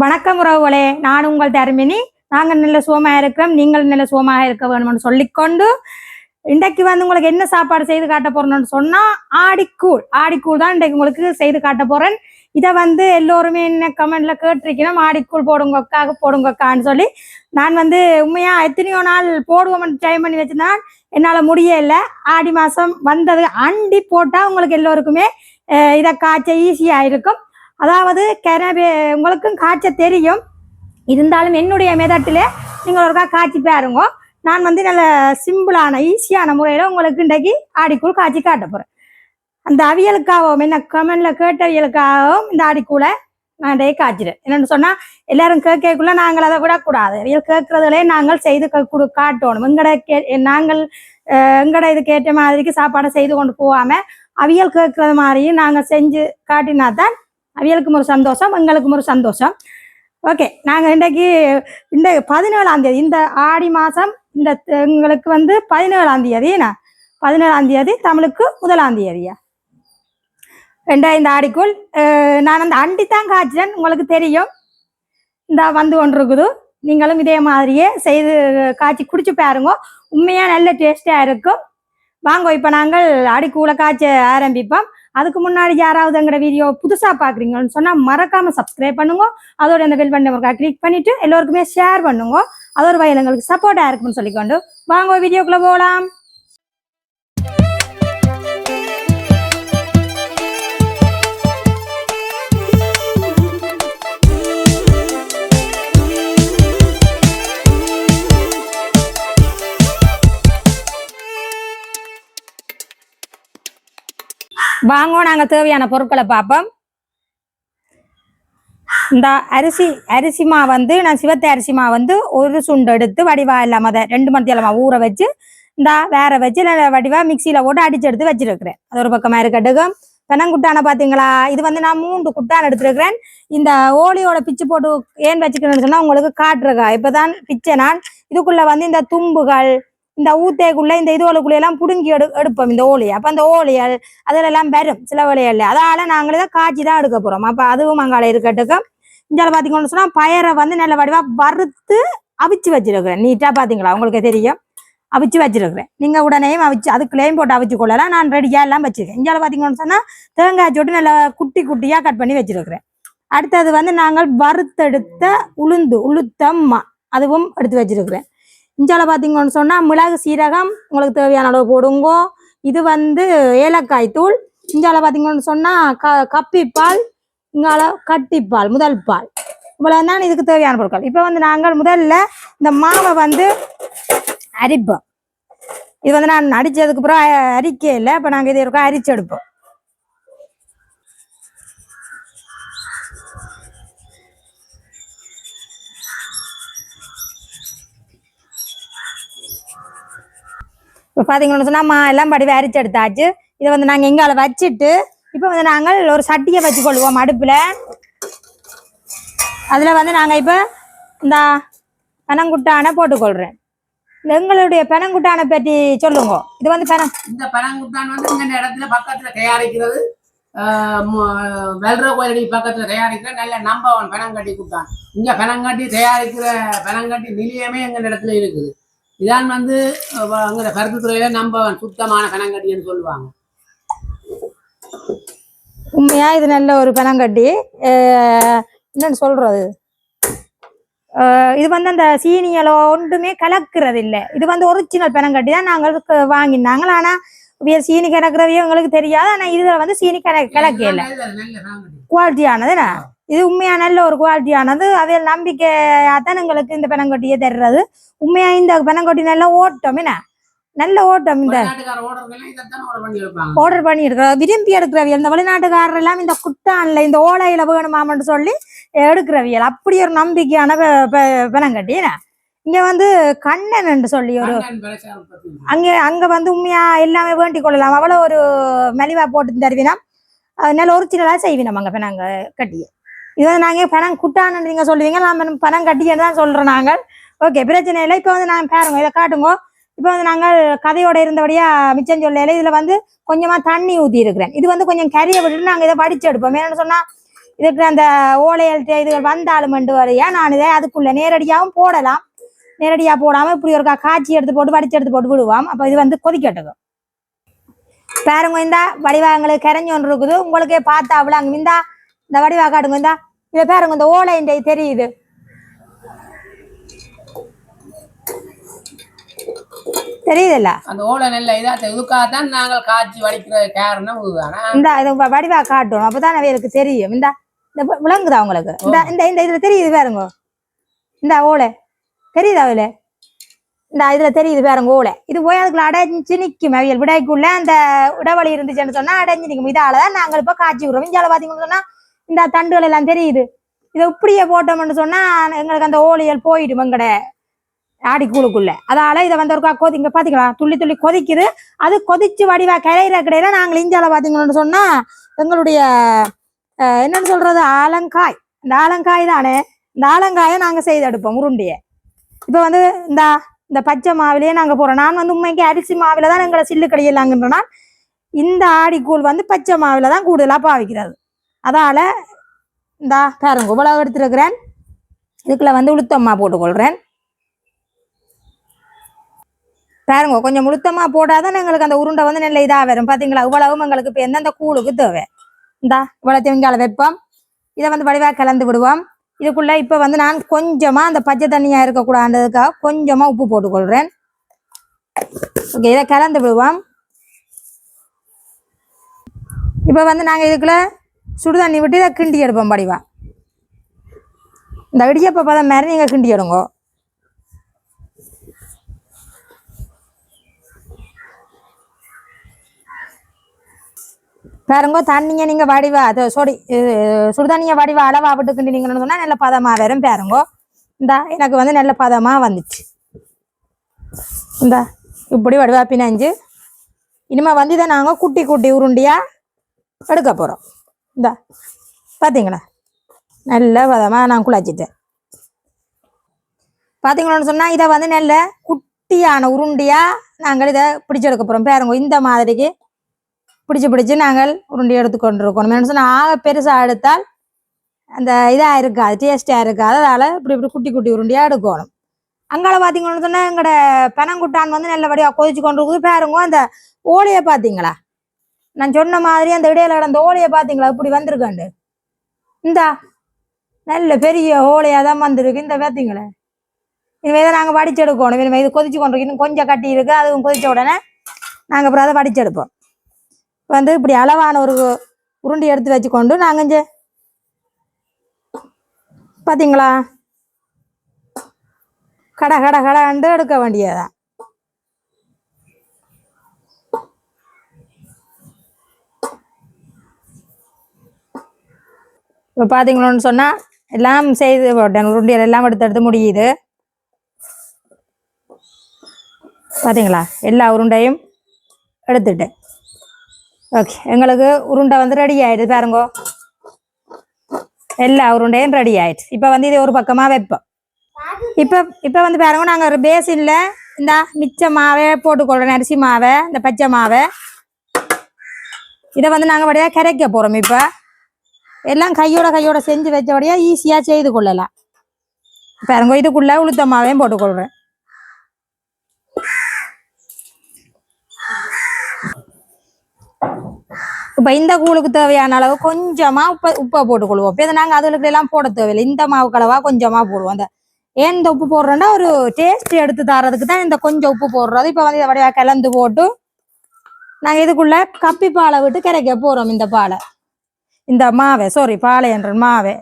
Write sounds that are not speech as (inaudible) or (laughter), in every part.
வணக்கம் உறவுகளே. நான் உங்கள் தர்மினி. நாங்கள் நல்ல சுகமாக இருக்கிறோம். நீங்கள் நல்ல சுகமாக இருக்க வேணும்னு சொல்லிக்கொண்டு இன்றைக்கு வந்து உங்களுக்கு என்ன சாப்பாடு செய்து காட்ட போறோம்னு சொன்னால் ஆடிக்கூழ். ஆடிக்கூழ் தான் இன்றைக்கு உங்களுக்கு செய்து காட்ட போறேன். இதை வந்து எல்லோருமே என்ன கமெண்ட்ல கேட்டிருக்கணும்? ஆடிக்கூழ் போடுங்கக்காக போடுங்கக்கான்னு சொல்லி நான் வந்து உண்மையா எத்தனையோ நாள் போடுவோம் ட்ரை பண்ணி வச்சிருந்தேன் என்னால் முடியல. ஆடி மாதம் வந்தது அண்டி போட்டால் உங்களுக்கு எல்லோருக்குமே இதை காய்ச்ச ஈஸியாக இருக்கும். அதாவது கெனவே உங்களுக்கும் காய்ச்ச தெரியும். இருந்தாலும் என்னுடைய மெதட்டில் நீங்கள் ஒருக்கா காய்ச்சி பாருங்க. நான் வந்து நல்ல சிம்பிளான ஈஸியான முறையில் உங்களுக்கு இன்றைக்கு ஆடிக்கூழ் காய்ச்சி காட்ட போகிறேன் அந்த அவியலுக்காகவும் என்ன கமெண்டில் கேட்ட அவியலுக்காகவும் இந்த ஆடிக்கூலை நான் இன்றைக்கு காய்ச்சிடுறேன் என்னென்னு சொன்னால் எல்லாரும் கேட்கக்குள்ள நாங்கள் அதை விடக்கூடாது. அவியல் கேட்குறதுலே நாங்கள் செய்து கொடு காட்டணும். எங்கட கே நாங்கள் அஹ், எங்கட கேட்ட ஏற்ற மாதிரிக்கு சாப்பாடை செய்து கொண்டு போகாமல் அவியல் கேட்குறது மாதிரியும் நாங்கள் செஞ்சு காட்டினா தான் அவியலுக்கும் ஒரு சந்தோஷம் எங்களுக்கும் ஒரு சந்தோஷம். ஓகே நாங்கள் இன்றைக்கு இந்த பதினேழாம் தேதி இந்த ஆடி மாதம் இந்த எங்களுக்கு வந்து பதினேழாம் தேதினா என்ன? பதினேழாம் தேதி தமிழுக்கு முதலாம் தேதியா? ரெண்டா இந்த ஆடிக்குள் நான் அந்த அண்டி தான் காய்ச்சிறேன் உங்களுக்கு தெரியும். இந்த வந்து ஒன்று இருக்குது நீங்களும் இதே மாதிரியே செய்து காய்ச்சி குடிச்சு பாருங்க. உண்மையாக நல்ல டேஸ்டாக இருக்கும். வாங்க இப்போ நாங்கள் அடிக்கூல காய்ச்ச ஆரம்பிப்போம். அதுக்கு முன்னாடி யாராவது எங்களோட வீடியோ புதுசா பாக்குறீங்கன்னு சொன்னா மறக்காம சப்ஸ்கிரைப் பண்ணுங்க. அதோட இந்த பெல் பண்ண ஒருக்கா கிளிக் பண்ணிட்டு எல்லோருக்குமே ஷேர் பண்ணுங்க. அதோட வயல் எங்களுக்கு சப்போர்ட்டா இருக்கும்னு சொல்லிக்கொண்டு வாங்க வீடியோக்குள்ள போகலாம் வாங்க நாங்க தேவையான பொருட்களை பார்ப்போம். இந்த அரிசி அரிசி மா வந்து நான் சிவத்தை அரிசி மா வந்து ஒரு சுண்டு எடுத்து வடிவா இல்லாம அதை ரெண்டு மணி இல்லாம ஊற வச்சு இந்த வேற வச்சு வடிவா மிக்சியில போட்டு அடிச்சு எடுத்து வச்சிருக்கிறேன். அது ஒரு பக்கமா இருக்கட்டுக்கும் பெனங்குட்டான பாத்தீங்களா இது வந்து நான் மூன்று குட்டான் எடுத்திருக்கிறேன். இந்த ஓலியோட பிச்சு போட்டு ஏன் வச்சுக்கணும்னு சொன்னா உங்களுக்கு காட்டுறக்கா இப்பதான் பிச்சை நான். இதுக்குள்ள வந்து இந்த தும்புகள் இந்த ஊத்தேக்குள்ள இந்த இதுவளுக்குள்ள எல்லாம் புடுங்கி எடு எடுப்போம் இந்த ஓலையை. அப்ப அந்த ஓலையல் அதுல எல்லாம் வரும் சில வழியல்ல அதால நாங்களே தான் காய்ச்சி தான் எடுக்க போறோம். அப்ப அதுவும் அங்கால இருக்கட்டுக்கும். இங்கே பாத்தீங்கன்னு சொன்னா பயரை வந்து நல்ல வடிவா வறுத்து அவிச்சு வச்சிருக்கிறேன். நீட்டா பாத்தீங்களா? உங்களுக்கு தெரியும். அவிச்சு வச்சிருக்கிறேன். நீங்க உடனேயும் அவிச்சு அதுக்குள்ளேயும் போட்டு அவிச்சு கொள்ளலாம். நான் ரெடியா எல்லாம் வச்சிருக்கேன். இங்கே பாத்தீங்கன்னு சொன்னா தேங்காய் சோட்டு நல்லா குட்டி குட்டியா கட் பண்ணி வச்சிருக்கிறேன். அடுத்தது வந்து நாங்கள் வறுத்தெடுத்த உளுந்து உளுத்தம்மா அதுவும் எடுத்து வச்சிருக்கிறேன். இஞ்சால பார்த்தீங்கன்னு சொன்னா மிளகு சீரகம் உங்களுக்கு தேவையான அளவு போடுங்க. இது வந்து ஏலக்காய் தூள். இஞ்சால பார்த்தீங்கன்னு சொன்னா க கப்பிப்பால் இங்கால கட்டிப்பால் முதல் பால். இவ்வளவு தான் இதுக்கு தேவையான பொருட்கள். இப்போ வந்து நாங்கள் முதல்ல இந்த மாவை வந்து அரிப்போம். இது வந்து நான் அடிச்சதுக்கு அப்புறம் அ- இல்லை. இப்போ நாங்கள் இது இருக்கோம் அரிச்செடுப்போம் இப்போ பார்த்தீங்கன்னு சொன்னா மா எல்லாம் படி அரிச்சு எடுத்தாச்சு. இதை வந்து நாங்கள் எங்கால வச்சுட்டு இப்போ வந்து நாங்கள் ஒரு சட்டியை வச்சு கொள்வோம் அடுப்பில். அதில் வந்து நாங்கள் இப்போ இந்த பனங்குட்டானை போட்டுக்கொள்கிறேன் எங்களுடைய பனங்குட்டானை பற்றி சொல்லுங்க. இது வந்து பனம் இந்த பனங்குட்டான் வந்து இந்த இடத்துல பக்கத்துல தயாரிக்கிறது ஆஹ் வெல்ற கோயிலடி பக்கத்துல தயாரிக்கிற நல்ல நம்பர் ஒன் பனங்கட்டி குட்டான். இங்க பனங்கட்டி தயாரிக்கிற பனங்கட்டி நிலையமே எங்க இடத்துல இருக்குது. இதான் வந்து அங்க கருத்துத்துறையில நம்பர் ஒன் சுத்தமான பனங்கட்டின்னு சொல்லுவாங்க. உண்மையா? இது நல்ல ஒரு பனங்கட்டி. என்னன்னு சொல்றது? இது வந்து அந்த சீனியலோ ஒன்றுமே கலக்கிறது இல்லை இது வந்து ஒரிஜினல் பனங்கட்டி தான் நாங்கள் க- வாங்கினாங்க. ஆனா இவிய சீனி கலக்கிறவையும் எங்களுக்கு தெரியாது. ஆனா இதுல வந்து சீனி கல கலக்கல நல்ல இது உண்மையா நல்ல ஒரு குவாலிட்டியானது அவையில் நம்பிக்கையாத்தான் எங்களுக்கு இந்த பனங்கொட்டியை தர்றது. உண்மையா இந்த பனங்கொட்டி நல்ல ஓட்டம் என்ன? நல்ல ஓட்டம் இந்த. ஆர்டர் பண்ணி எடுக்கிற விரும்பி எடுக்கிறவியல். இந்த வெளிநாட்டுக்காரர் எல்லாம் இந்த குட்டான்ல இந்த ஓலையில வேணுமாமன்னு சொல்லி எடுக்கிறவியல். அப்படி ஒரு நம்பிக்கையான பனங்கட்டி என்ன? இங்க வந்து கண்ணன் என்று சொல்லி ஒரு அங்க அங்க வந்து உண்மையா எல்லாமே வேண்டிக் கொள்ளலாம். அவ்வளவு ஒரு மலிவா போட்டு தருவினா நல்ல ஒரிஜினலா செய்வினோம் அங்க பணங்க கட்டிய இது வந்து நாங்கள் பணம் குட்டான்னு நீங்கள் சொல்லுவீங்க. நாம பணம் கட்டியன்னு தான் சொல்கிறோம் நாங்கள். ஓகே பிரச்சனை இல்லை. இப்போ வந்து நாங்கள் பாருங்க இதை காட்டுங்க. இப்போ வந்து நாங்கள் கதையோட இருந்தபடியா மிச்சம் சொல்லல. இதில் வந்து கொஞ்சமாக தண்ணி ஊற்றி இருக்கிறேன் இது வந்து கொஞ்சம் கறியை விட்டுட்டு நாங்கள் இதை வடிச்சு எடுப்போம். என்னென்னு சொன்னால் இதுக்கு அந்த ஓலையல் இதுகள் வந்தாலும் வரையா நான் இதை அதுக்குள்ளே நேரடியாகவும் போடலாம். நேரடியாக போடாமல் இப்படி ஒரு காய்ச்சி எடுத்து போட்டு வடிச்சு எடுத்து போட்டு விடுவோம். அப்போ இது வந்து கொதிக்கட்டுக்கும் பாருங்க இந்த வடிவாங்களுக்கு கரைஞ்சு ஒன்று இருக்குது. உங்களுக்கே பார்த்தா அவ்வளோ அங்கே இந்தா இந்த வடிவா காட்டுங்க இந்தா. இதை பாருங்க இந்த ஓலை இந்த தெரியுது. தெரியுதுல்ல? அந்த ஓலை நெல்லை இதாக இதுக்காகத்தான் நாங்கள் காய்ச்சி வடிக்கிற காரணம் இதுதானா? இந்த இது வடிவா காட்டணும். அப்பதான் அவைகளுக்கு தெரியும். இந்த இந்த விளங்குதா உங்களுக்கு? இந்த இந்த இந்த இதுல தெரியுது பாருங்க. இந்த ஓலை. தெரியுதா அதுல இந்த இதுல தெரியுது பாருங்க ஓலை. இது போய் அதுக்குள்ள அடைஞ்சு நிக்கும் அவியல். விடைக்குள்ள அந்த இடைவெளி இருந்துச்சுன்னு சொன்னா அடைஞ்சு நிக்கும். இதாலதான் நாங்கள் இப்ப காய்ச்சி விடுறோம். இஞ்சால பாத்தீங்கன்னு சொன்னா இந்த தண்டுகள் எல்லாம் தெரியுது. இதை இப்படியே போட்டோம்னு சொன்னா எங்களுக்கு அந்த ஓலியல் போயிடும் எங்கட ஆடிக்கூழுக்குள்ள. அதால இதை வந்து ஒருக்கா கொதி இங்க பாத்தீங்களா? துள்ளி துள்ளி கொதிக்குது. அது கொதிச்சு வடிவா கிளையிற கடையில நாங்கள் இஞ்சால பாத்தீங்கன்னு சொன்னா எங்களுடைய என்னன்னு சொல்றது? ஆலங்காய். இந்த ஆலங்காய் தானே? இந்த ஆலங்காயை நாங்க செய்து எடுப்போம் உருண்டைய. இப்ப வந்து இந்த இந்த பச்சை மாவிலேயே நாங்க போறோம். நான் வந்து உண்மைக்கு அரிசி மாவுல தான் எங்களை சில்லு கடையிலாங்கன்றனா இந்த ஆடிக்கூழ் வந்து பச்சை மாவில தான் கூடுதலா பாவிக்கிறது. அதால் இந்த பாருங்க இவ்வளவு எடுத்துருக்கிறேன். இதுக்குள்ள வந்து உளுத்தம்மா போட்டுக்கொள்கிறேன் பாருங்க கொஞ்சம் முழுத்தமா போட்டாதான் எங்களுக்கு அந்த உருண்டை வந்து நல்ல இதாக வரும். பார்த்தீங்களா இவ்வளவும் எங்களுக்கு இப்போ எந்தெந்த கூழுக்கு தேவை? இந்தா இவ்வளோ தேங்காய் வைப்போம். இதை வந்து வடிவாக கலந்து விடுவோம். இதுக்குள்ளே இப்போ வந்து நான் கொஞ்சமாக அந்த பச்சை தண்ணியாக இருக்கக்கூடாதுக்காக கொஞ்சமாக உப்பு போட்டுக்கொள்கிறேன் ஓகே இதை கலந்து விடுவோம். இப்போ வந்து நாங்கள் இதுக்குள்ளே சுடு தண்ணி விட்டு இதை கிண்டி எடுப்போம் வடிவா இந்த இடியப்ப பதம் மாதிரி நீங்கள் கிண்டி எடுங்க. பாருங்க தண்ணிங்க நீங்கள் வடிவா அது சொடி சுடுதண்ணியை வடிவா அளவா விட்டு நீங்கன்னு சொன்னால் நல்ல பதமாக வரும் பாருங்கோ. இந்தா எனக்கு வந்து நல்ல பதமாக வந்துச்சு. இந்தா இப்படி வடிவா பிணைஞ்சு. இனிமே வந்து இதை நாங்கள் குட்டி குட்டி உருண்டியாக எடுக்க போகிறோம் இந்த பார்த்தீங்களா நல்ல விதமாக நான் குழாச்சிட்டேன். பார்த்தீங்களோன்னு சொன்னால் இதை வந்து நல்ல குட்டியான உருண்டியாக நாங்கள் இதை பிடிச்செடுக்க போகிறோம் பேருங்க இந்த மாதிரிக்கு பிடிச்சு பிடிச்சு நாங்கள் உருண்டி எடுத்து கொண்டிருக்கணும் என்ன சொன்னால் ஆக பெருசாக எடுத்தால் அந்த இதாக இருக்காது டேஸ்டாக இருக்காது. அதால் இப்படி இப்படி குட்டி குட்டி உருண்டையாக எடுக்கணும். அங்கால பார்த்தீங்கன்னு சொன்னால் எங்களோட பனங்குட்டான் வந்து நல்லபடியாக கொதிச்சு கொண்டு இருக்குது பேருங்க அந்த ஓலையை பார்த்தீங்களா நான் சொன்ன மாதிரி அந்த இடையில கடந்த ஓலையை பார்த்தீங்களா? இப்படி வந்திருக்காண்டு இந்தா நல்ல பெரிய ஓலையாக தான் வந்திருக்கு. இந்த பார்த்தீங்களே இனிமே தான் நாங்கள் வடிச்செடுக்கணும். இனிமே இது கொதிச்சு கொண்டு இன்னும் கொஞ்சம் கட்டி இருக்கு. அதுவும் கொதிச்ச உடனே நாங்கள் அப்புறம் அதை வடிச்செடுப்போம். வந்து இப்படி அளவான ஒரு உருண்டி எடுத்து வச்சுக்கொண்டு நாங்கள் இங்கே பார்த்தீங்களா கட கட கடண்டு எடுக்க வேண்டியதான் இப்போ பார்த்தீங்களோன்னு சொன்னால் எல்லாம் செய்து போட்டேன். உருண்டைகள் எல்லாம் எடுத்து எடுத்து முடியுது. பார்த்தீங்களா எல்லா உருண்டையும் எடுத்துட்டேன். ஓகே எங்களுக்கு உருண்டை வந்து ரெடி ஆயிடுது பாருங்கோ. எல்லா உருண்டையும் ரெடி ஆயிடுச்சு. இப்போ வந்து இதை ஒரு பக்கமாக வைப்போம். இப்போ இப்போ வந்து பாருங்க நாங்கள் ஒரு பேசின்ல இந்த மிச்ச மாவை போட்டுக்கொள்கிறோம் அரிசி மாவை இந்த பச்சை மாவை. இதை வந்து நாங்கள் வழியாக கரைக்க போகிறோம் இப்போ. எல்லாம் கையோட கையோட செஞ்சு வச்சபடியாக ஈஸியாக செய்து கொள்ளலாம். பாருங்க இதுக்குள்ளே உளுத்த மாவையும் போட்டுக்கொள்கிறேன் இப்போ இந்த கூழுக்கு தேவையான அளவு கொஞ்சமா உப்பை உப்பை போட்டுக்கொள்வோம் இப்போ இதை நாங்கள் அதுகளுக்கு எல்லாம் போட தேவையில்லை. இந்த மாவு கலவா கொஞ்சமா போடுவோம். அந்த ஏன் இந்த உப்பு போடுறோன்னா ஒரு டேஸ்ட் எடுத்து தரதுக்கு தான் இந்த கொஞ்சம் உப்பு போடுறது. இப்போ வந்து இதை வடிவா கலந்து போட்டு நாங்கள் இதுக்குள்ளே கப்பி பாலை விட்டு கரைக்க போகிறோம் இந்த பாலை. இந்த மாவை சாரி பாலை மாவே. மாவை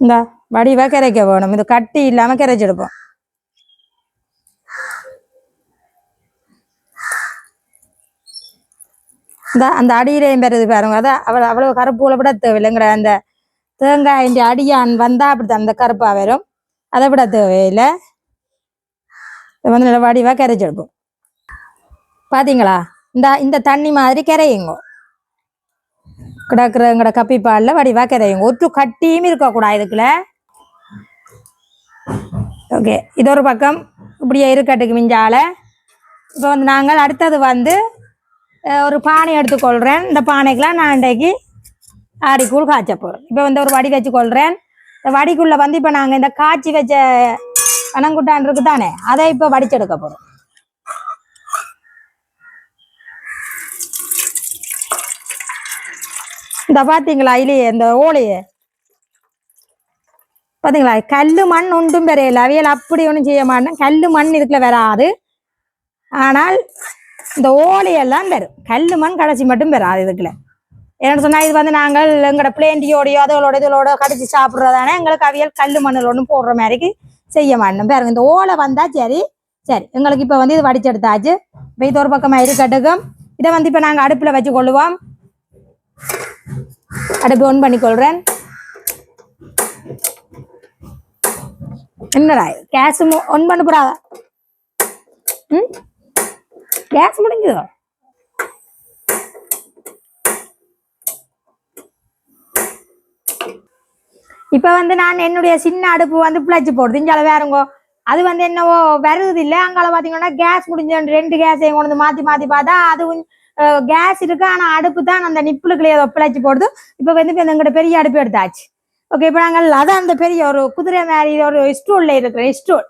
இந்த வடிவா கரைக்க வேணும். இது கட்டி இல்லாம கரைச்செடுப்போம் இந்த அந்த அடியிலையும் பெறது பாருங்க. அதான் அவ்வளோ அவ்வளோ கருப்பு விட தேவையில்லைங்கிற அந்த தேங்காயின் அடியான் வந்தா அப்படித்தான் அந்த கருப்பா வரும். அதை விட தேவையில்லை. வந்து நல்லா வடிவாக கரைச்செடுப்போம் பார்த்தீங்களா இந்த இந்த தண்ணி மாதிரி கரையுங்க. கிடக்குற எங்கட கப்பி பாலில் வடிவா கரையுங்க. ஒற்று கட்டியும் இருக்கக்கூடாது இதுக்குள்ள. ஓகே இது ஒரு பக்கம் இப்படியே இருக்கட்டுக்கு மிஞ்சால. இப்போ வந்து நாங்கள் அடுத்தது வந்து ஒரு பானை எடுத்துக்கொள்கிறேன் இந்த பானைக்கெலாம் நான் இன்றைக்கு ஆடிக்கூழ் காய்ச்ச போகிறேன் இப்போ வந்து ஒரு வடி வச்சு கொள்கிறேன் இந்த வடிக்குள்ளே வந்து இப்போ நாங்கள் இந்த காய்ச்சி வச்ச பனங்குட்டான் இருக்கு தானே அதை இப்போ வடிச்செடுக்க போகிறோம் இந்த பார்த்தீங்களா இல்லையே இந்த ஓலையே? பார்த்தீங்களா கல்லு மண் ஒன்றும் பெறையில. அவியல் அப்படி ஒன்றும் செய்ய மாட்டேன். கல்லு மண் இதுக்குள்ள வராது. ஆனால் இந்த ஓலையெல்லாம் பெறும். கல்லு மண் கடைசி மட்டும் பெறாது இதுக்குள்ள. என்ன சொன்னா இது வந்து நாங்கள் எங்களோட பிளேண்டியோடையோ அதோட இதோட கடிச்சு சாப்பிட்றதானே எங்களுக்கு அவியல் கல்லு மண்ணில் ஒன்றும் போடுற மாதிரிக்கு செய்ய மாட்டோம் பாருங்க இந்த ஓலை வந்தா சரி. சரி எங்களுக்கு இப்போ வந்து இது வடிச்செடுத்தாச்சு. இப்போ இது ஒரு பக்கமாக இருக்கட்டுக்கும் இதை வந்து இப்போ நாங்கள் அடுப்பில் வச்சு கொள்ளுவோம். அடுப்பு ஒன் பண்ணிக்கொள்கிறேன் என்னடா கேஸ் ஒன் பண்ண போறாதா ம்? கேஸ் முடிஞ்சதோ? இப்போ வந்து நான் என்னுடைய சின்ன அடுப்பு வந்து பிழைச்சி போடுது. இஞ்சால வேறுங்கோ. அது வந்து என்னவோ வருது இல்லை அங்கால பாத்தீங்கன்னா கேஸ் முடிஞ்ச ரெண்டு கேஸையும் கொண்டு வந்து மாற்றி மாற்றி பார்த்தா அது கேஸ் இருக்கு. ஆனால் அடுப்பு தான் அந்த நிப்புளுக்குள்ளே ஏதோ பிழைச்சி போடுது. இப்போ வந்து இப்போ எங்கள்கிட்ட பெரிய அடுப்பு எடுத்தாச்சு. ஓகே இப்போ நாங்கள் அதான் அந்த பெரிய ஒரு குதிரை மாதிரி ஒரு ஸ்டூல்ல இருக்கிற ஸ்டூல்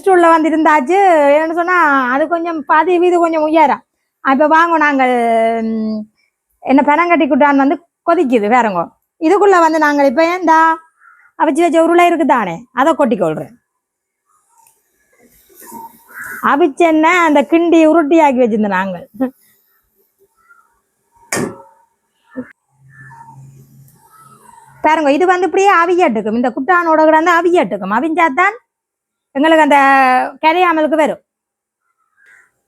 ஸ்டூல்ல வந்து இருந்தாச்சு. என்ன சொன்னா அது கொஞ்சம் பாதி வீது கொஞ்சம் உயரம். இப்போ வாங்க நாங்கள் என்ன பணம் கட்டி குட்டான் வந்து கொதிக்குது. வேறங்க. இதுக்குள்ள வந்து நாங்கள் இப்போ ஏந்தா அவிச்சு வச்ச உருளை இருக்குதானே? அதை கொட்டிக்கொள்றேன் அவிச்ச என்ன அந்த கிண்டி உருட்டி ஆக்கி வச்சிருந்தோம் நாங்கள். பாருங்க இது வந்து இப்படியே அவியட்டுக்கும். இந்த குட்டானோட கிடந்து அவியட்டுக்கும். அவிஞ்சாதான் எங்களுக்கு அந்த கரையாமலுக்கு வரும்.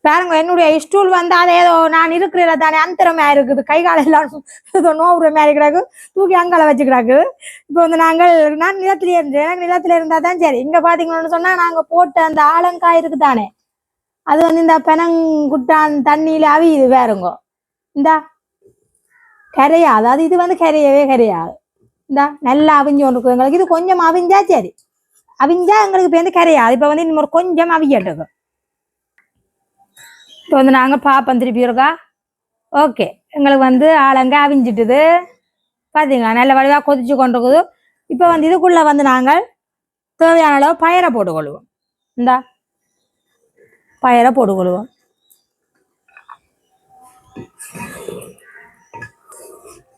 பாருங்க என்னுடைய ஸ்டூல் வந்து ஏதோ நான் இருக்கிற தானே அந்தரமா இருக்குது. கை கால எல்லாம் (laughs) ஏதோ நோவுற மாதிரி கிடக்கு. தூக்கி அங்கால வச்சு கிடக்கு. இப்போ வந்து நாங்கள் நான் நிலத்திலே இருந்தேன். எனக்கு இருந்தா தான் சரி. இங்க பாத்தீங்கன்னு சொன்னா நாங்க போட்ட அந்த ஆலங்காய் இருக்கு தானே. அது வந்து இந்த பெனங்குட்டான் தண்ணியில அவியுது வேறுங்க இந்தா கரையா அதாவது இது வந்து கரையவே கரையாது. இந்தா நல்லா அவிஞ்சு ஒன்று எங்களுக்கு. இது கொஞ்சம் அவிஞ்சா சரி. அவிஞ்சா எங்களுக்கு இப்போ வந்து கரையாது. இப்போ வந்து இன்னும் ஒரு கொஞ்சம் அவியட்டுக்கு இப்போ வந்து நாங்கள் பார்ப்போம் திருப்பி இருக்கா ஓகே எங்களுக்கு வந்து ஆளங்க அவிஞ்சிட்டுது. பார்த்தீங்களா நல்ல வழியாக கொதிச்சு கொண்டு இருக்குது இப்போ வந்து இதுக்குள்ளே வந்து நாங்கள் தேவையான அளவு பயரை போட்டுக்கொள்வோம். இந்தா. பயரை போட்டுக்கொள்வோம்.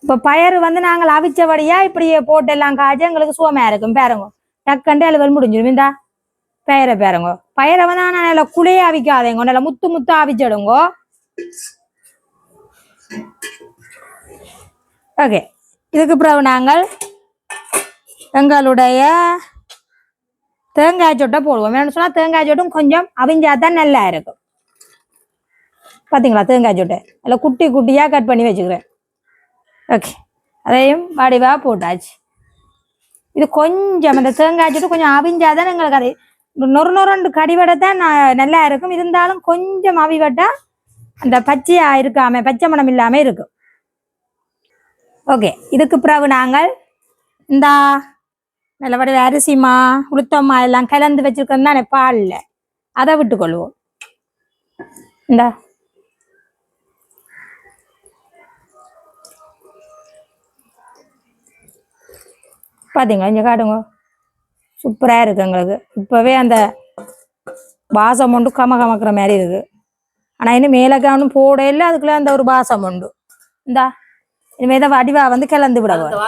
இப்போ பயறு வந்து நாங்கள் அவிச்சபடியா இப்படியே போட்டு எல்லாம் காய்ச்சி எங்களுக்கு சுவமையா இருக்கும். பாருங்க. டக்கண்டு அலுவல் முடிஞ்சிடும் இந்தா. பயரை பேருங்க பயரை வந்து ஆனால் நல்ல குழைய அவிக்காதேங்க. நல்ல முத்து முத்து அவிச்சிடுங்கோ. ஓகே இதுக்கு பிறகு நாங்கள் எங்களுடைய தேங்காய் சொட்டை போடுவோம். வேணும்னு சொன்னால் தேங்காய் சொட்டும் கொஞ்சம் அவிஞ்சாதான் நல்லா இருக்கும். பார்த்தீங்களா தேங்காய் சொட்டை? அதில் குட்டி குட்டியாக கட் பண்ணி வச்சுக்கிறேன். ஓகே அதையும் வடிவாக போட்டாச்சு. இது கொஞ்சம் அந்த தேங்காய் சொட்டு கொஞ்சம் அவிஞ்சாதான் எங்களுக்கு அது நொறு நொரண்டு கடிவடைத்தான் நான் நல்லா இருக்கும். இருந்தாலும் கொஞ்சம் அவிவட்டா அந்த பச்சையா இருக்காம பச்சை மனம் இல்லாம இருக்கும். ஓகே இதுக்கு பிறகு நாங்கள் இந்த நல்லபடி அரிசிமா உளுத்தம்மா எல்லாம் கலந்து வச்சிருக்கோம் தானே பாலில் அதை விட்டுக்கொள்வோம் இந்த. பார்த்தீங்களா இங்கே காட்டுங்க. சூப்பராக இருக்கு எங்களுக்கு. இப்போவே அந்த வாசம் உண்டு கம கமக்கிற மாதிரி இருக்கு. ஆனால் இன்னும் மேலே கவனம் போட இல்லை அதுக்குள்ளே அந்த ஒரு வாசம் உண்டு. இந்தா இனிமேல் தான் வடிவா வந்து கிளந்து விடவும் அந்த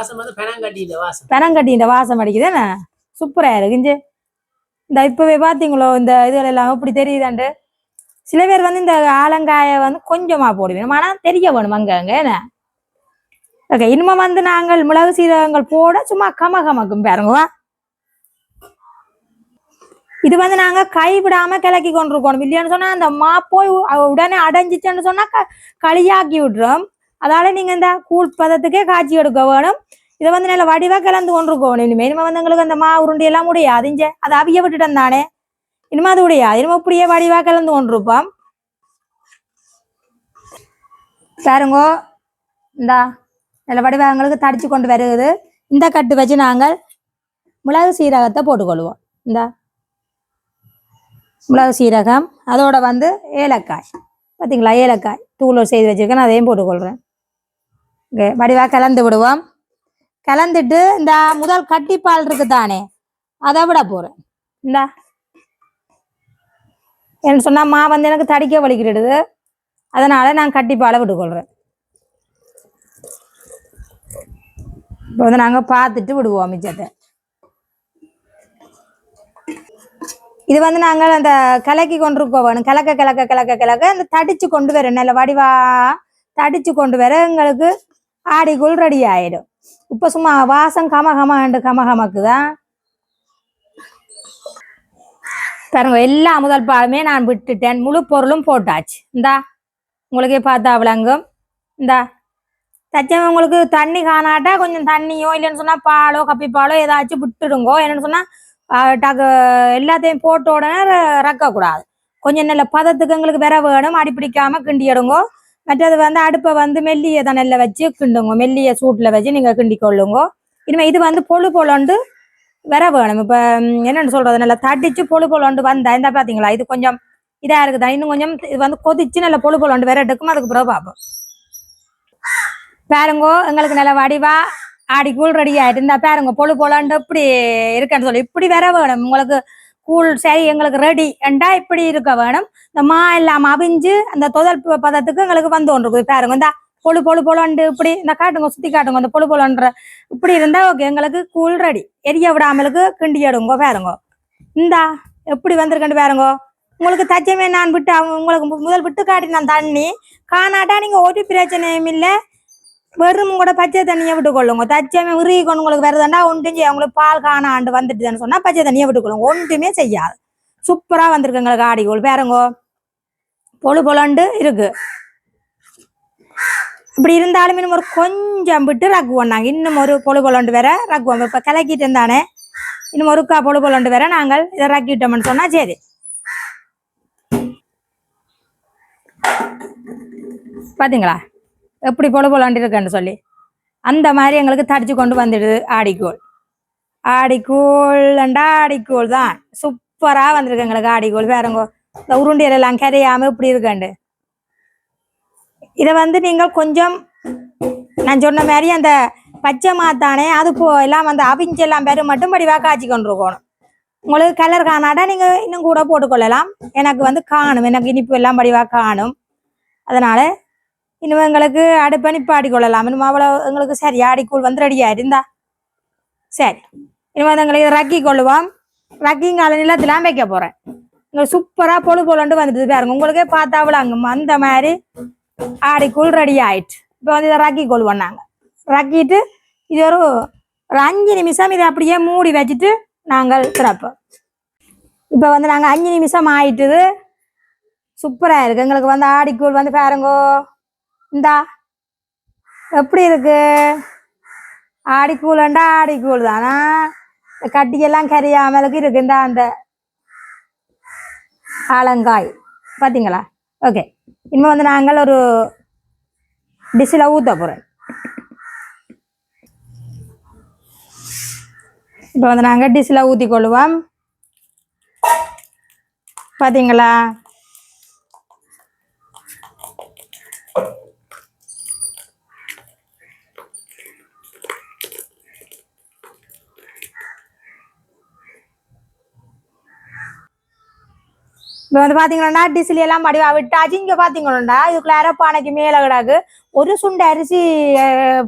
வாசம் அடிக்குது என்ன? சூப்பராக இருக்கு இஞ்சி. இந்த இப்போவே பார்த்தீங்களோ இந்த இதுகள் எல்லாம் இப்படி தெரியுதாண்டு? சில பேர் வந்து இந்த ஆலங்காயை வந்து கொஞ்சமாக போடுவேன். ஆனால் தெரிய வேணும் அங்கே அங்கே என்ன? ஓகே இனிமே வந்து நாங்கள் மிளகு சீரகங்கள் போட சும்மா கம கமக்கும் பாருங்க இது வந்து நாங்க கைவிடாம கிளக்கி கொண்டிருக்கோம். இல்லையான்னு சொன்னா அந்த மா போய் உடனே அடைஞ்சிச்சுன்னு சொன்னா க- களியாக்கி விடுறோம் அதால நீங்க இந்த கூழ் பதத்துக்கே காய்ச்சி எடுக்க வேணும். இதை வந்து நல்ல வடிவா கலந்து கொண்டிருக்கோம். இனிமே இனிமே வந்து எங்களுக்கு அந்த மா உருண்டை எல்லாம் முடியாது. இஞ்ச அதை அவிய விட்டுட்டேன் தானே. இனிமே அது உடையாது இனிமே இப்படியே வடிவா கலந்து கொண்டிருப்போம். பாருங்கோ இந்தா நல்ல வடிவா எங்களுக்கு தடிச்சு கொண்டு வருகுது. இந்த கட்டு வச்சு நாங்கள் மிளகு சீரகத்தை போட்டுக்கொள்வோம். இந்தா. மிளகு சீரகம். அதோட வந்து ஏலக்காய். பார்த்தீங்களா ஏலக்காய். தூளோடு செய்து வச்சிருக்கேன். அதையும் போட்டுக்கொள்கிறேன் ஓகே வடிவாக கலந்து விடுவோம். கலந்துட்டு இந்த முதல் கட்டிப்பால் இருக்கு தானே அதை விட போகிறேன் இந்தா. என்ன சொன்னால் மா வந்து எனக்கு தடிக்க வலிக்கிடுது. அதனால் நான் கட்டிப்பாலை விட்டுக்கொள்கிறேன் இப்போ வந்து நாங்கள் பார்த்துட்டு விடுவோம் மிச்சத்தை. இது வந்து நாங்கள் அந்த கலக்கி கொண்டு போகணும் கலக்க கலக்க கலக்க கலக்க அந்த தடிச்சு கொண்டு வர நல்ல வடிவா தடிச்சு கொண்டு வர எங்களுக்கு ஆடிக்குள் ரெடி ஆயிடும். இப்போ சும்மா வாசம் கம கமண்டு கம கமக்குதான் பாருங்க எல்லா முதல் பாலுமே நான் விட்டுட்டேன். முழு பொருளும் போட்டாச்சு. இந்தா உங்களுக்கே பார்த்தா விளங்கும். இந்தா தச்சம் உங்களுக்கு தண்ணி காணாட்டா கொஞ்சம் தண்ணியோ இல்லைன்னு சொன்னா பாலோ கப்பி பாலோ ஏதாச்சும் விட்டுடுங்கோ. என்னன்னு சொன்னா ஆஹ் டக்கு எல்லாத்தையும் போட்ட உடனே ரக்கக்கூடாது. கொஞ்சம் நல்ல பதத்துக்கு எங்களுக்கு விர வேணும் அடி பிடிக்காம கிண்டி எடுங்கோ. மற்றது வந்து அடுப்பை வந்து மெல்லிய தணல்ல வச்சு கிண்டுங்க. மெல்லிய சூட்டில் வச்சு நீங்க கிண்டி கொள்ளுங்க. இனிமே இது வந்து பொழு பொழண்டு விர வேணும். இப்போ என்னன்னு சொல்றது? நல்லா தட்டிச்சு பொழு பொழண்டு வந்தா இந்த பாத்தீங்களா? இது கொஞ்சம் இதா இருக்குதா? இன்னும் கொஞ்சம் இது வந்து கொதிச்சு நல்ல பொழு பொழண்டு விர எடுக்கும். அதுக்கு பிறகு பார்ப்போம் பாருங்கோ எங்களுக்கு நல்ல வடிவா ஆடி கூழ் ரெடி ஆயிட்டு இருந்தா பாருங்க பொழு போலான்னு இப்படி இருக்கேன்னு சொல்லி இப்படி வர வேணும். உங்களுக்கு கூழ் சரி எங்களுக்கு ரெடி என்றா இப்படி இருக்க வேணும். இந்த மா இல்லாம அவிஞ்சு அந்த தொதல் பதத்துக்கு எங்களுக்கு வந்து கொண்டிருக்குது பாருங்க. இந்த பொழு பொழு பொலண்டு இப்படி இந்த காட்டுங்க சுத்தி காட்டுங்க இந்த பொழு பொலன்ற இப்படி இருந்தா ஓகே எங்களுக்கு கூழ் ரெடி எரிய விடாமலுக்கு கிண்டி எடுங்க பாருங்க. இந்தா எப்படி வந்திருக்கேன்னு பாருங்க. உங்களுக்கு தச்சமே நான் விட்டு அவங்க உங்களுக்கு முதல் விட்டு காட்டினான் தண்ணி. காணாட்டா நீங்க ஒரு பிரச்சனையும் இல்லை. வெறும் கூட பச்சை தண்ணியை விட்டுக்கொள்ளுங்க. தச்சமே உருகி கொண்டு உங்களுக்கு வருதுண்டா ஒன்றும் செய்ய உங்களுக்கு பால் காணாண்டு வந்துட்டுதுன்னு சொன்னா பச்சை தண்ணியை விட்டுக்கொள்ளுங்க. ஒன்றுமே செய்யாது. சூப்பரா வந்திருக்கு எங்களுக்கு ஆடிகோல் பாருங்கோ. பொழு பொலண்டு இருக்கு. இப்படி இருந்தாலும் இன்னும் ஒரு கொஞ்சம் விட்டு ரக்குவோம் நாங்கள் இன்னும் ஒரு பொழு பொலண்டு வேற ரக்குவோம் இப்போ கலக்கிட்டு இருந்தானே இன்னும் ஒருக்கா பொழு பொலண்டு வேற நாங்கள் இதை ரக்கிட்டோம்னு சொன்னா சரி. பாத்தீங்களா? எப்படி பொழு பொலண்டு சொல்லி. அந்த மாதிரி எங்களுக்கு தடிச்சு கொண்டு வந்துடுது ஆடிக்கூழ் ஆடிக்கூழ்ண்டா ஆடிக்கூழ் தான். சூப்பராக வந்திருக்கு எங்களுக்கு ஆடிக்கோள். வேறங்கோ இந்த உருண்டியல் எல்லாம் கரையாம இப்படி இருக்கண்டு. இதை வந்து நீங்கள் கொஞ்சம் நான் சொன்ன மாதிரி அந்த பச்சை மாத்தானே அது போ எல்லாம் அந்த அவிஞ்செல்லாம் பேர் பேரு மட்டும் படிவாக காய்ச்சி கொண்டு இருக்கணும். உங்களுக்கு கலர் காணாட்டா நீங்கள் இன்னும் கூட போட்டுக்கொள்ளலாம். எனக்கு வந்து காணும் எனக்கு இனிப்பு எல்லாம் படிவாக காணும். அதனால இன்னும் எங்களுக்கு அடுப்பை நிப்பாடி கொள்ளலாம் இன்னும் அவ்வளோ எங்களுக்கு சரி ஆடிக்கூழ் வந்து ரெடி இருந்தா சரி இனிமே வந்து எங்களுக்கு ரக்கி கொள்ளுவோம் ரக்கிங்கால நிலத்திலாம் வைக்க போறேன் எங்களுக்கு சூப்பரா பொழு பொழுண்டு வந்துட்டு பாருங்க உங்களுக்கே பார்த்தா விளாங்க அந்த மாதிரி ஆடிக்கூழ் ரெடி ஆயிட்டு இப்போ வந்து இதை ரக்கி கொள்வோம் நாங்க ரக்கிட்டு இது ஒரு ஒரு அஞ்சு நிமிஷம் இதை அப்படியே மூடி வச்சுட்டு நாங்கள் திறப்போம் இப்போ வந்து நாங்கள் அஞ்சு நிமிஷம் ஆயிட்டுது சூப்பரா இருக்கு எங்களுக்கு வந்து ஆடிக்கூழ் வந்து பாருங்கோ இந்தா. எப்படி இருக்கு? ஆடிக்கூழண்டா ஆடிக்கூழ் தானா? இந்த கட்டியெல்லாம் கரியாமலுக்கு இருக்கு இந்த அந்த ஆலங்காய். பார்த்தீங்களா ஓகே. இனிமே வந்து நாங்கள் ஒரு டிஷ்ஷில் ஊற்ற போகிறோம் இப்போ வந்து நாங்கள் டிஷ்ஷில் ஊற்றி கொள்ளுவோம் பார்த்தீங்களா இப்போ வந்து பார்த்தீங்கன்னா டிசிலி எல்லாம் மடிவா விட்டாச்சு இங்கே பார்த்தீங்கன்னா இதுக்குள்ள அரப்பானைக்கு மேலே கிடாக்கு. ஒரு சுண்டு அரிசி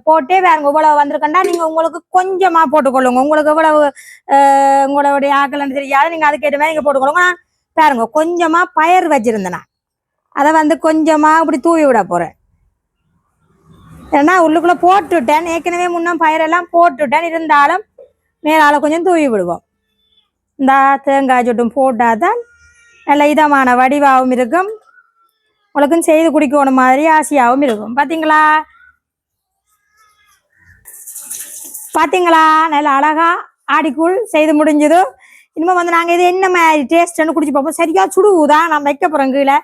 போட்டே வேறுங்க இவ்வளவு வந்திருக்கண்டா நீங்கள் உங்களுக்கு கொஞ்சமாக போட்டுக்கொள்ளுங்க. உங்களுக்கு இவ்வளவு உங்களுடைய ஆக்கலன்னு தெரியாது. நீங்கள் அதுக்கேற்ற மாதிரி நீங்கள் போட்டுக்கொள்ளுங்க. நான் பாருங்க கொஞ்சமாக பயிர் வச்சிருந்தேன் நான். அதை வந்து கொஞ்சமாக இப்படி தூவி விட போகிறேன் ஏன்னா உள்ளுக்குள்ளே போட்டுவிட்டேன் ஏற்கனவே முன்ன பயிரெல்லாம் போட்டுவிட்டேன் இருந்தாலும் மேலால கொஞ்சம் தூவி விடுவோம். இந்த தேங்காய் சொட்டும் போட்டால் தான் நல்ல இதமான வடிவாகவும் இருக்கும். உங்களுக்கும் செய்து குடிக்கணும் மாதிரி ஆசையாகவும் இருக்கும். பார்த்தீங்களா பார்த்தீங்களா நல்ல அழகாக ஆடிக்குள் செய்து முடிஞ்சது. இனிமேல் வந்து நாங்கள் இது என்ன மாதிரி டேஸ்ட்டுன்னு குடிச்சு பார்ப்போம். சரியாக சுடுவுதா நான் வைக்க போகிறோம் கீழே.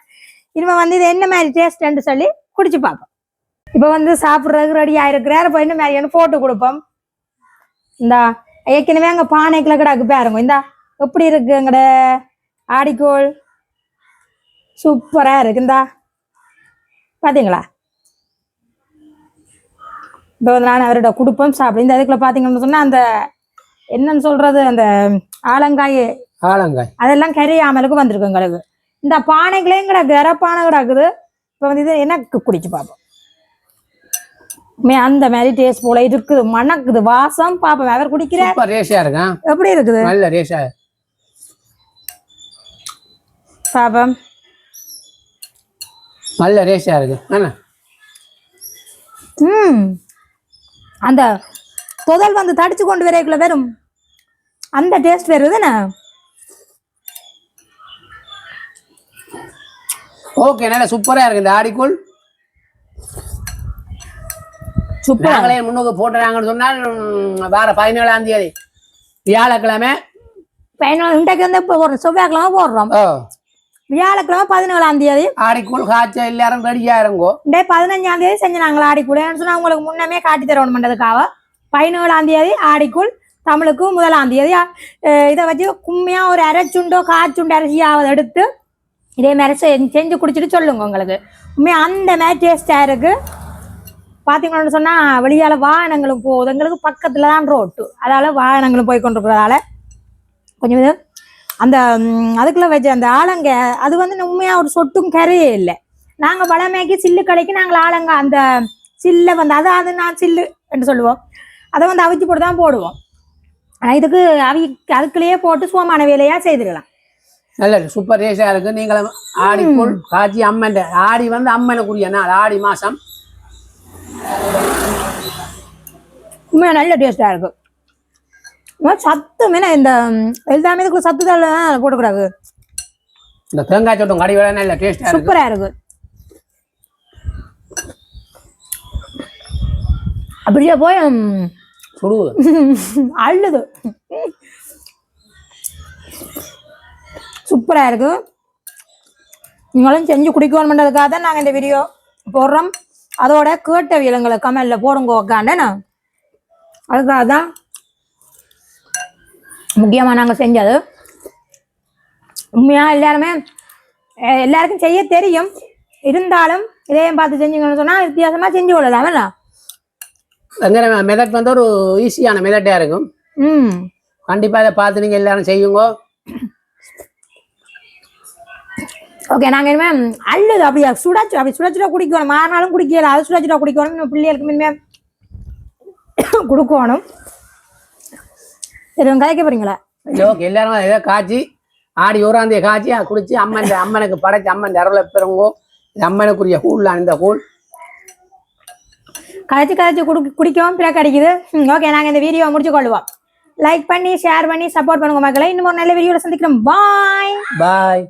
இனிமேல் வந்து இது என்ன மாதிரி டேஸ்ட்டுன்னு சொல்லி குடிச்சு பார்ப்போம். இப்போ வந்து சாப்பிட்றதுக்கு ரெடி ஆயிருக்கிறார். இப்போ என்ன மாதிரியான போட்டு கொடுப்போம். இந்தா ஏற்கனவே அங்கே பானைக்குள்ள கிடக்கு பாருங்க. இந்தா எப்படி இருக்கு எங்கட ஆடிக்கோள் சூப்பரா இருக்கு இந்தா பாத்தீங்களா இப்போ நான் அவரோட குடுப்பம் சாப்பிடு இந்த இதுக்குள்ள பாத்தீங்கன்னு சொன்னா அந்த என்னன்னு சொல்றது அந்த ஆலங்காய் ஆலங்காய் அதெல்லாம் கரையாமலுக்கு வந்திருக்கு எங்களுக்கு இந்த பானைகளையும் கிடக்கு இறப்பானை கிடக்குது இப்போ வந்து இது எனக்கு குடிச்சு பார்ப்போம் மே அந்த மாதிரி டேஸ்ட் போல இருக்குது மணக்குது வாசம் பாப்போம் அவர் குடிக்கிற சூப்பர் ரேஷா இருக்கா எப்படி இருக்குது நல்ல ரேஷா பாப்போம் நல்ல ரேஷா இருக்கு. என்ன ம். அந்த புதல் வந்து தடிச்சு கொண்டு வரைக்குள்ள வரும் அந்த டேஸ்ட் வருதுண்ணே ஓகே நல்ல சூப்பரா இருக்கு இந்த ஆடிக்குள். சூப்பர். நாங்களே முன்னுக்கு போட்டுறாங்கன்னு சொன்னால் வார பதினேழாம் தேதி. வியாழக்கிழமை. பதினாலு இன்றைக்கு வந்து இப்போ ஒரு செவ்வாய்க்கிழமை போடுறோம். வியாழக்கிழமை பதினேழாம் தேதி. ஆடிக்குள் காய்ச்ச எல்லாரும் ரெடியா இருங்கோ. இந்த பதினஞ்சாம் தேதி செஞ்சு நாங்கள் ஆடிக்குள் சொன்னா உங்களுக்கு முன்னமே காட்டி தரணும் பண்ணுறதுக்காக பதினேழாம் தேதி ஆடிக்குள் தமிழுக்கு முதலாம் தேதி. இதை வச்சு கும்மியாக ஒரு அரைச்சுண்டோ காய்ச்சுண்டோ அரிசியாவது எடுத்து இதே மாதிரி செஞ்சு செஞ்சு குடிச்சிட்டு சொல்லுங்க உங்களுக்கு. உண்மையாக அந்த மாதிரி டேஸ்டாக இருக்கு. பார்த்தீங்கன்னு சொன்னால் வெளியால் வாகனங்களும் போகுது. எங்களுக்கு பக்கத்தில் தான் ரோட்டு அதால் வாகனங்களும் போய் கொண்டிருக்கிறதால. கொஞ்சம் இது அந்த அதுக்குள்ள வச்ச அந்த ஆலங்க அது வந்து உண்மையாக ஒரு சொட்டும் கரையே இல்லை. நாங்கள் வளமையாக்கி சில்லு கடைக்கு நாங்கள் ஆலங்க அந்த சில்லை வந்து அதை அது நான் சில்லு என்று சொல்லுவோம். அதை வந்து அவிச்சு போட்டு தான் போடுவோம். இதுக்கு அவி அதுக்குள்ளேயே போட்டு சுகமான வேலையாக செய்திடலாம். நல்ல சூப்பர் ரேஷா இருக்கு. நீங்களும் ஆடிக்குள் காய்ச்சி அம்மன் ஆடி வந்து அம்மனுக்குரிய நாள் ஆடி மாசம். உண்மையாக நல்ல டேஸ்ட்டாக இருக்கும் உண்மையா சத்து மீன இந்த எல்லாமே இதுக்குள்ள சத்து தான் போடக்கூடாது இந்த தேங்காய் சட்டம் கடி வேலை நல்ல டேஸ்டா சூப்பராக இருக்கு. அப்படியே போய் சுடுவது (laughs) அள்ளுது. சூப்பராக இருக்கு. நீங்களும் செஞ்சு குடிக்கணுன்றதுக்காக தான் நாங்கள் இந்த வீடியோ போடுறோம். அதோட கேட்ட விலங்குகளை கமெண்ட்ல போடுங்க உக்காண்டேண்ணா அதுக்காக தான் முக்கியமாக நாங்கள் செஞ்சது. உண்மையாக எல்லாருமே எல்லாருக்கும் செய்ய தெரியும். இருந்தாலும் இதையும் பார்த்து செஞ்சீங்கன்னு சொன்னால் வித்தியாசமாக செஞ்சு கொள்ளலாமல்ல எங்க மெதட் வந்து ஒரு ஈஸியான மெதட்டா இருக்கும். ம். கண்டிப்பா இதை பார்த்து நீங்க எல்லாரும் செய்யுங்க. ஓகே நாங்கள் இனிமேல் அள்ளுது அப்படியா சுடாச்சு அப்படி சுட சுட குடிக்கணும். மாறினாலும் குடிக்கல அது சுட சுட குடிக்கணும் பிள்ளைகளுக்கு இனிமேல் கொடுக்கணும். சரி உங்க கதைக்க போறீங்களா? ஓகே எல்லாரும் இதை காய்ச்சி ஆடி ஓராந்திய காய்ச்சி குடிச்சு அம்மன் அம்மனுக்கு படைச்சு அம்மன் அருளை பெறுங்கோ இது அம்மனுக்குரிய கூழ்லாம் இந்த கூழ். கதைச்சு கதைச்சு குடி குடிக்கவும் பிறகு கிடைக்குது. ஓகே நாங்கள் இந்த வீடியோ முடிச்சு கொள்வோம் லைக் பண்ணி ஷேர் பண்ணி சப்போர்ட் பண்ணுங்க மக்களை. இன்னும் ஒரு நல்ல வீடியோவில் சந்திக்கிறோம். பாய் பாய்